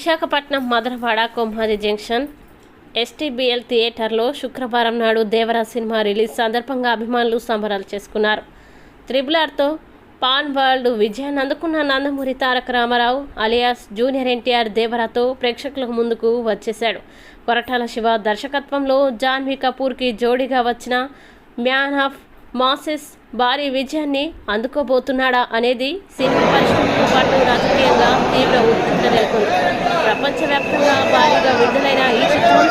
Visakhapatnam Madanavada Kommadi junction STBL థియేటర్లో శుక్రవారం నాడు దేవరా సినిమా రిలీజ్ సందర్భంగా అభిమానులు సంబరాలు చేసుకున్నారు. త్రిబుల్ ఆర్తో పాన్ వరల్డ్ విజయాన్ని అందుకున్న Nandamuri Taraka Rama Rao alias junior NTR దేవరాతో ప్రేక్షకుల ముందుకు వచ్చేశాడు. కొరటాల శివ దర్శకత్వంలో జాన్వీ కపూర్కి జోడీగా వచ్చిన మ్యాన్ ఆఫ్ మాసెస్ భారీ విజయాన్ని అందుకోబోతున్నాడా అనేది సినిమా పరిశ్రమతో పాటు రాజకీయంగా తీవ్ర ఉత్కంఠ నెలకొంది. ప్రపంచవ్యాప్తంగా భారీగా విడుదలైన ఈ చిత్రం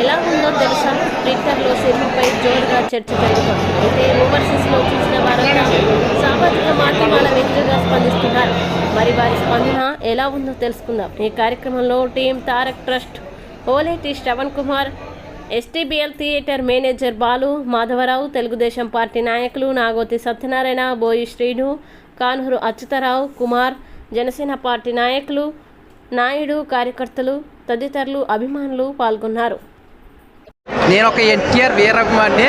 ఎలా ఉందో తెలుసా? ట్విట్టర్లో సినిమాపై జోరుగా చర్చ జరుగుతోంది. అయితే ఓవర్సీస్లో చూసిన వారంతా సామాజిక మాధ్యమాల వ్యక్తులుగా స్పందిస్తున్నారు. మరి వారి స్పందన ఎలా ఉందో తెలుసుకుందాం. ఈ కార్యక్రమంలో team Tarak trust Oleti Shravan Kumar STBL theatre manager Balu Madhava Rao Telugu Desam party నాయకులు నాగోతి సత్యనారాయణ బోయి శ్రీను కాన్హూరు అచ్యుతరావు కుమార్ జనసేన పార్టీ నాయకులు నాయుడు కార్యకర్తలు తదితరులు అభిమానులు పాల్గొన్నారు. నేను ఒక ఎన్టీఆర్ వీరభిమాన్ని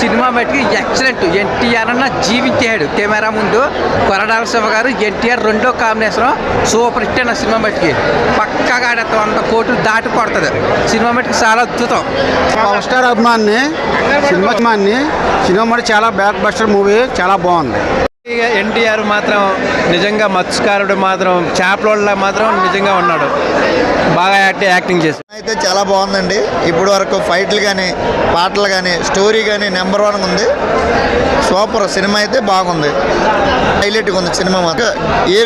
సినిమా మట్టుకి ఎక్సలెంట్ ఎన్టీఆర్ అన్న జీవించాడు కెమెరా ముందు కొరడాల శివ గారు ఎన్టీఆర్ రెండో కాంబినేషన్ సూపర్ హిట్ అన్న సినిమా మట్టుకి పక్కగా ఆడేది వంద కోట్లు దాటి కొడుతుంది. సినిమా మట్టుకి చాలా అద్భుతం. పవర్ స్టార్ అభిమాన్ని సినిమా అభిమాన్ని సినిమా మరి చాలా బ్యాక్ బస్టర్ మూవీ చాలా బాగుంది. ఎన్టీఆర్ మాత్రం నిజంగా మత్స్యకారుడు మాత్రం చేపలోళ్ళ మాత్రం నిజంగా ఉన్నాడు. బాగా యాక్ట్ యాక్టింగ్ చేసి అయితే చాలా బాగుందండి. ఇప్పుడు వరకు ఫైట్లు కానీ పాటలు కానీ స్టోరీ కానీ నెంబర్ వన్ ఉంది. సూపర్ సినిమా అయితే బాగుంది. హైలైట్గా ఉంది సినిమా మాత్రం. ఏ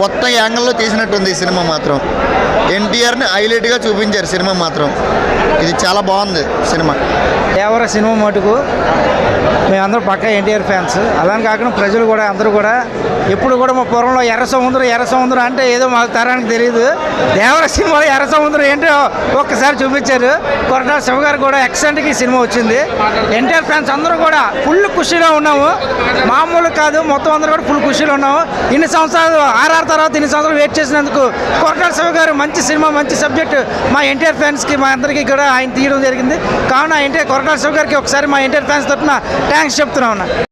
కొత్త యాంగిల్లో తీసినట్టుంది ఈ సినిమా మాత్రం. ఎన్టీఆర్ని హైలైట్గా చూపించారు సినిమా మాత్రం. ఇది చాలా బాగుంది సినిమా. దేవర సినిమా మటుకు? మేమందరం పక్క ఎన్టీఆర్ ఫ్యాన్స్. అలానే కాకుండా ప్రజలు కూడా అందరూ కూడా. ఎప్పుడు కూడా మా పూర్వంలో ఎర్ర సముద్రం ఎర్ర సముద్రం అంటే ఏదో మాకు తరానికి తెలియదు దేవర సినిమాలో ఎర్ర సముద్రం ఏంటో ఒక్కసారి చూపించారు. కొరటాల శివ గారు కూడా ఎక్సలెంట్గా ఈ సినిమా వచ్చింది. ఎన్టీఆర్ ఫ్యాన్స్ అందరూ కూడా ఫుల్ ఖుషీలో ఉన్నాము. మామూలు కాదు మొత్తం అందరూ కూడా ఫుల్ ఖుషీలో ఉన్నాము. ఇన్ని సంవత్సరాలు ఆర్ఆర్ తర్వాత ఇన్ని సంవత్సరాలు వెయిట్ చేసినందుకు కొరటాల శివ గారు మంచి సినిమా మంచి సబ్జెక్ట్ మా ఎన్టీఆర్ ఫ్యాన్స్కి మా అందరికీ కూడా ఆయన తీయడం జరిగింది. కావున ఎన్టీఆర్ కొరటాల శివ గారికి ఒకసారి మా ఎన్టీఆర్ ఫ్యాన్స్ తరఫున థ్యాంక్స్ చెప్తున్నా